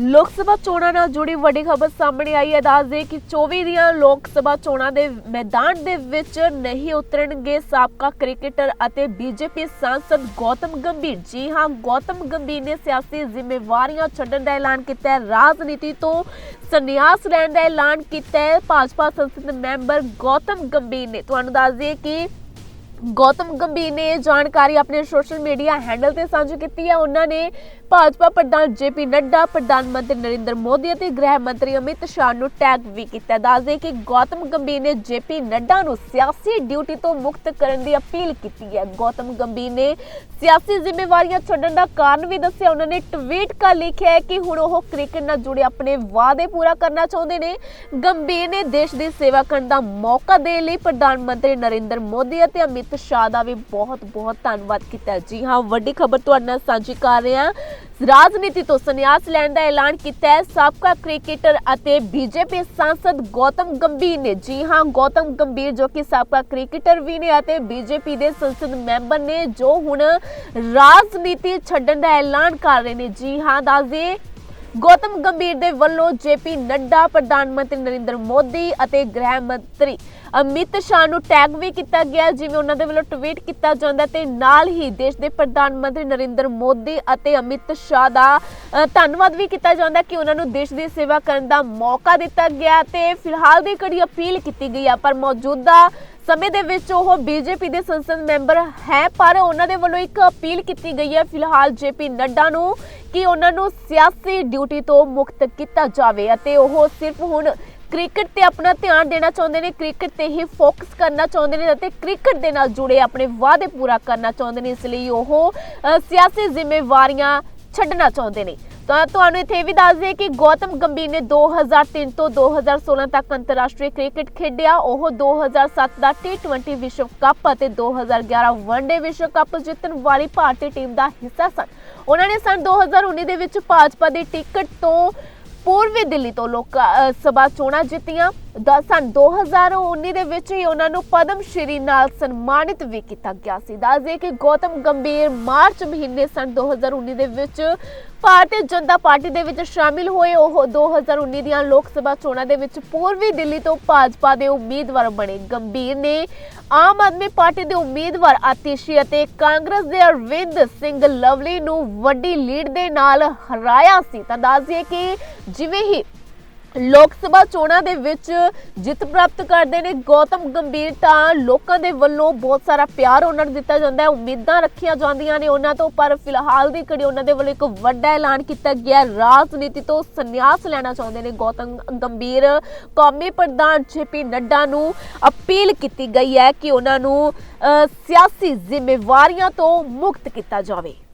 ਲੋਕ ਸਭਾ ਚੋਣਾਂ ਨਾਲ ਜੁੜੀ ਵੱਡੀ ਖਬਰ ਸਾਹਮਣੇ ਆਈ ਹੈ। ਦੱਸਦੇ ਕਿ 24 ਦੀਆਂ ਲੋਕ ਸਭਾ ਚੋਣਾਂ ਦੇ ਮੈਦਾਨ ਦੇ ਵਿੱਚ ਨਹੀਂ ਉਤਰਨਗੇ ਸਾਬਕਾ ਕ੍ਰਿਕਟਰ ਅਤੇ ਬੀਜੇਪੀ ਸਾਂਸਦ ਗੌਤਮ ਗੰਭੀਰ। ਜੀ ਹਾਂ, ਗੌਤਮ ਗੰਭੀਰ ਨੇ ਸਿਆਸੀ ਜ਼ਿੰਮੇਵਾਰੀਆਂ ਛੱਡਣ ਦਾ ਐਲਾਨ ਕੀਤਾ ਹੈ। ਰਾਜਨੀਤੀ ਤੋਂ ਸੰਨਿਆਸ ਲੈਣ ਦਾ ਐਲਾਨ ਕੀਤਾ ਹੈ। ਭਾਜਪਾ ਸੰਸਦ ਮੈਂਬਰ ਗੌਤਮ ਗੰਭੀਰ ਨੇ। ਤੁਹਾਨੂੰ ਦੱਸ ਦਈਏ ਕਿ ਗੌਤਮ ਗੰਭੀਰ ਨੇ ਇਹ ਜਾਣਕਾਰੀ ਆਪਣੇ ਸੋਸ਼ਲ ਮੀਡੀਆ ਹੈਂਡਲ ਤੇ ਸਾਂਝੀ ਕੀਤੀ ਹੈ। ਉਹਨਾਂ ਨੇ ਭਾਜਪਾ ਪ੍ਰਧਾਨ ਜੇਪੀ ਨੱਡਾ, ਪ੍ਰਧਾਨ ਮੰਤਰੀ ਨਰਿੰਦਰ ਮੋਦੀ ਅਤੇ ਗ੍ਰਹਿ ਮੰਤਰੀ ਅਮਿਤ ਸ਼ਾਹ ਨੂੰ ਟੈਗ ਵੀ ਕੀਤਾ। ਦੱਸਦੇ ਕਿ ਗੌਤਮ ਗੰਭੀਰ ਨੇ ਜੇਪੀ ਨੱਡਾ ਨੂੰ ਸਿਆਸੀ ਡਿਊਟੀ ਤੋਂ ਮੁਕਤ ਕਰਨ ਦੀ ਅਪੀਲ ਕੀਤੀ ਹੈ। ਗੌਤਮ ਗੰਭੀਰ ਨੇ ਸਿਆਸੀ ਜ਼ਿੰਮੇਵਾਰੀਆਂ ਛੱਡਣ ਦਾ ਕਾਰਨ ਵੀ ਦੱਸਿਆ। ਉਹਨਾਂ ਨੇ ਟਵੀਟ ਕਰ ਲਿਖਿਆ ਹੈ ਕਿ ਹੁਣ ਉਹ ਕ੍ਰਿਕਟ ਨਾਲ ਜੁੜੇ ਆਪਣੇ ਵਾਅਦੇ ਪੂਰਾ ਕਰਨਾ ਚਾਹੁੰਦੇ ਨੇ। ਗੰਭੀਰ ਨੇ ਦੇਸ਼ ਦੀ ਸੇਵਾ ਕਰਨ ਦਾ ਮੌਕਾ ਦੇਣ ਲਈ ਪ੍ਰਧਾਨ ਮੰਤਰੀ ਨਰਿੰਦਰ ਮੋਦੀ ਅਤੇ ਅਮਿਤ ਸ਼ਾਹ ਦਾ ਵੀ ਬਹੁਤ ਬਹੁਤ ਧੰਨਵਾਦ ਕੀਤਾ ਜੀ ਹਾਂ, ਵੱਡੀ ਖਬਰ ਤੁਹਾਡੇ ਨਾਲ ਸਾਂਝੀ ਕਰ ਰਹੇ ਹਾਂ। ਰਾਜਨੀਤੀ ਤੋਂ ਸੰਨਿਆਸ ਲੈਣ ਦਾ ਐਲਾਨ ਕੀਤਾ ਹੈ। ਸਾਬਕਾ ਕ੍ਰਿਕਟਰ ਅਤੇ ਬੀਜੇਪੀ ਸਾਂਸਦ ਗੌਤਮ ਗੰਭੀਰ ਨੇ। ਜੀ ਹਾਂ, ਗੌਤਮ ਗੰਭੀਰ ਜੋ ਕਿ ਸਾਬਕਾ ਕ੍ਰਿਕਟਰ ਵੀ ਨੇ ਅਤੇ ਬੀਜੇਪੀ ਦੇ ਸੰਸਦ ਮੈਂਬਰ ਨੇ, ਜੋ ਹੁਣ ਰਾਜਨੀਤੀ ਛੱਡਣ ਦਾ ਐਲਾਨ ਕਰ ਰਹੇ ਨੇ। ਜੀ ਹਾਂ ਦੱਸਦੇ ਗੌਤਮ ਗੰਭੀਰ ਦੇ ਵੱਲੋਂ ਜੇਪੀ ਨੱਡਾ, ਪ੍ਰਧਾਨ ਮੰਤਰੀ ਨਰਿੰਦਰ ਮੋਦੀ ਅਤੇ ਗ੍ਰਹਿ ਮੰਤਰੀ ਅਮਿਤ ਸ਼ਾਹ ਨੂੰ ਟੈਗ ਵੀ ਕੀਤਾ ਗਿਆ ਜਿਵੇਂ ਉਹਨਾਂ ਦੇ ਵੱਲੋਂ ਟਵੀਟ ਕੀਤਾ ਜਾਂਦਾ ਤੇ ਨਾਲ ਹੀ ਦੇਸ਼ ਦੇ ਪ੍ਰਧਾਨ ਮੰਤਰੀ ਨਰਿੰਦਰ ਮੋਦੀ ਅਤੇ ਅਮਿਤ ਸ਼ਾਹ ਦਾ ਧੰਨਵਾਦ ਵੀ ਕੀਤਾ ਜਾਂਦਾ ਕਿ ਉਹਨਾਂ ਨੂੰ ਦੇਸ਼ ਦੀ ਸੇਵਾ ਕਰਨ ਦਾ ਮੌਕਾ ਦਿੱਤਾ ਗਿਆ ਤੇ ਫਿਲਹਾਲ ਦੀ ਕੜੀ ਅਪੀਲ ਕੀਤੀ ਗਈ ਆ ਪਰ ਮੌਜੂਦਾ ਸਮੇਂ ਦੇ ਵਿੱਚ ਉਹ ਬੀਜੇਪੀ ਦੇ ਸੰਸਦ ਮੈਂਬਰ ਹੈ, ਪਰ ਉਹਨਾਂ ਦੇ ਵੱਲੋਂ ਇੱਕ ਅਪੀਲ ਕੀਤੀ ਗਈ ਹੈ। ਫਿਲਹਾਲ ਜੇਪੀ ਨੱਡਾ ਨੂੰ ਕਿ ਉਹਨਾਂ ਨੂੰ ਸਿਆਸੀ ਡਿਊਟੀ ਤੋਂ ਮੁਕਤ ਕੀਤਾ ਜਾਵੇ ਅਤੇ ਉਹ ਸਿਰਫ ਹੁਣ ਕ੍ਰਿਕਟ ਤੇ ਆਪਣਾ ਧਿਆਨ ਦੇਣਾ ਚਾਹੁੰਦੇ ਨੇ, ਕ੍ਰਿਕਟ ਤੇ ਹੀ ਫੋਕਸ ਕਰਨਾ ਚਾਹੁੰਦੇ ਨੇ ਅਤੇ ਕ੍ਰਿਕਟ ਦੇ ਨਾਲ ਜੁੜੇ ਆਪਣੇ ਵਾਅਦੇ ਪੂਰਾ ਕਰਨਾ ਚਾਹੁੰਦੇ ਨੇ, ਇਸ ਲਈ ਉਹ ਸਿਆਸੀ ਜ਼ਿੰਮੇਵਾਰੀਆਂ ਛੱਡਣਾ ਚਾਹੁੰਦੇ ਨੇ। ਤਾਂ ਤੁਹਾਨੂੰ ਇੱਥੇ ਇਹ ਵੀ ਦੱਸ ਦਈਏ ਕਿ ਗੌਤਮ ਗੰਭੀਰ ਨੇ 2003 ਤੋਂ 2016 ਤੱਕ ਅੰਤਰਰਾਸ਼ਟਰੀ ਕ੍ਰਿਕਟ ਖੇਡਿਆ। ਉਹ 2007 ਦਾ T20 ਵਿਸ਼ਵ ਕੱਪ ਅਤੇ 2011 ਵਨਡੇ ਵਿਸ਼ਵ ਕੱਪ ਜਿੱਤਣ ਵਾਲੀ ਭਾਰਤੀ ਟੀਮ ਦਾ ਹਿੱਸਾ ਸਨ। ਉਹਨਾਂ ਨੇ ਸਨ 2019 ਦੇ ਵਿੱਚ ਭਾਜਪਾ ਦੀ ਟਿਕਟ ਤੋਂ ਪੂਰਬੀ ਦਿੱਲੀ ਤੋਂ ਲੋਕ ਸਭਾ ਚੋਣਾਂ ਜਿੱਤੀਆਂ। ਦ- ਸਨ 2019 ਦੇ ਵਿੱਚ ਹੀ ਉਹਨਾਂ ਨੂੰ ਪਦਮ ਸ਼੍ਰੀ ਨਾਲ ਸਨਮਾਨਿਤ ਵੀ ਕੀਤਾ ਗਿਆ ਸੀ। ਦੱਸਦੇ ਕਿ ਗੌਤਮ ਗੰਭੀਰ ਮਾਰਚ ਮਹੀਨੇ ਸਨ 2019 ਦੇ ਵਿੱਚ ਭਾਰਤੀ ਜਨਤਾ ਪਾਰਟੀ ਦੇ ਵਿੱਚ ਸ਼ਾਮਿਲ ਹੋਏ। ਉਹ 2019 ਦੀਆਂ ਲੋਕ ਸਭਾ ਚੋਣਾਂ ਦੇ ਵਿੱਚ ਪੂਰਬੀ ਦਿੱਲੀ ਤੋਂ ਭਾਜਪਾ ਦੇ ਉਮੀਦਵਾਰ ਬਣੇ। ਗੰਭੀਰ ਨੇ ਆਮ ਆਦਮੀ ਪਾਰਟੀ ਦੇ ਉਮੀਦਵਾਰ ਆਤਿਸ਼ੀ ਅਤੇ ਕਾਂਗਰਸ ਦੇ ਅਰਵਿੰਦ ਸਿੰਘ ਲਵਲੀ ਨੂੰ ਵੱਡੀ ਲੀਡ ਦੇ ਨਾਲ ਹਰਾਇਆ ਸੀ। ਤਾਂ ਦੱਸ ਕਿ ਜਿਵੇਂ ਹੀ ਲੋਕ ਸਭਾ ਚੋਣਾਂ ਦੇ ਵਿੱਚ ਜਿੱਤ ਪ੍ਰਾਪਤ ਕਰਦੇ ਨੇ। ਗੌਤਮ ਗੰਭੀਰ ਤਾਂ ਲੋਕਾਂ ਦੇ ਵੱਲੋਂ ਬਹੁਤ ਸਾਰਾ ਪਿਆਰ ਉਹਨਾਂ ਨੂੰ ਦਿੱਤਾ ਜਾਂਦਾ ਹੈ। ਉਮੀਦਾਂ ਰੱਖੀਆਂ ਜਾਂਦੀਆਂ ਨੇ ਉਹਨਾਂ ਤੋਂ, ਪਰ ਫਿਲਹਾਲ ਦੀ ਘੜੀ ਉਹਨਾਂ ਦੇ ਵੱਲੋਂ ਇੱਕ ਵੱਡਾ ਐਲਾਨ ਕੀਤਾ ਗਿਆ ਰਾਜਨੀਤੀ ਤੋਂ ਸੰਨਿਆਸ ਲੈਣਾ ਚਾਹੁੰਦੇ ਨੇ ਗੌਤਮ ਗੰਭੀਰ। ਕੌਮੀ ਪ੍ਰਧਾਨ ਜੇਪੀ ਨੱਡਾ ਨੂੰ ਅਪੀਲ ਕੀਤੀ ਗਈ ਹੈ ਕਿ ਉਹਨਾਂ ਨੂੰ ਸਿਆਸੀ ਜ਼ਿੰਮੇਵਾਰੀਆਂ ਤੋਂ ਮੁਕਤ ਕੀਤਾ ਜਾਵੇ।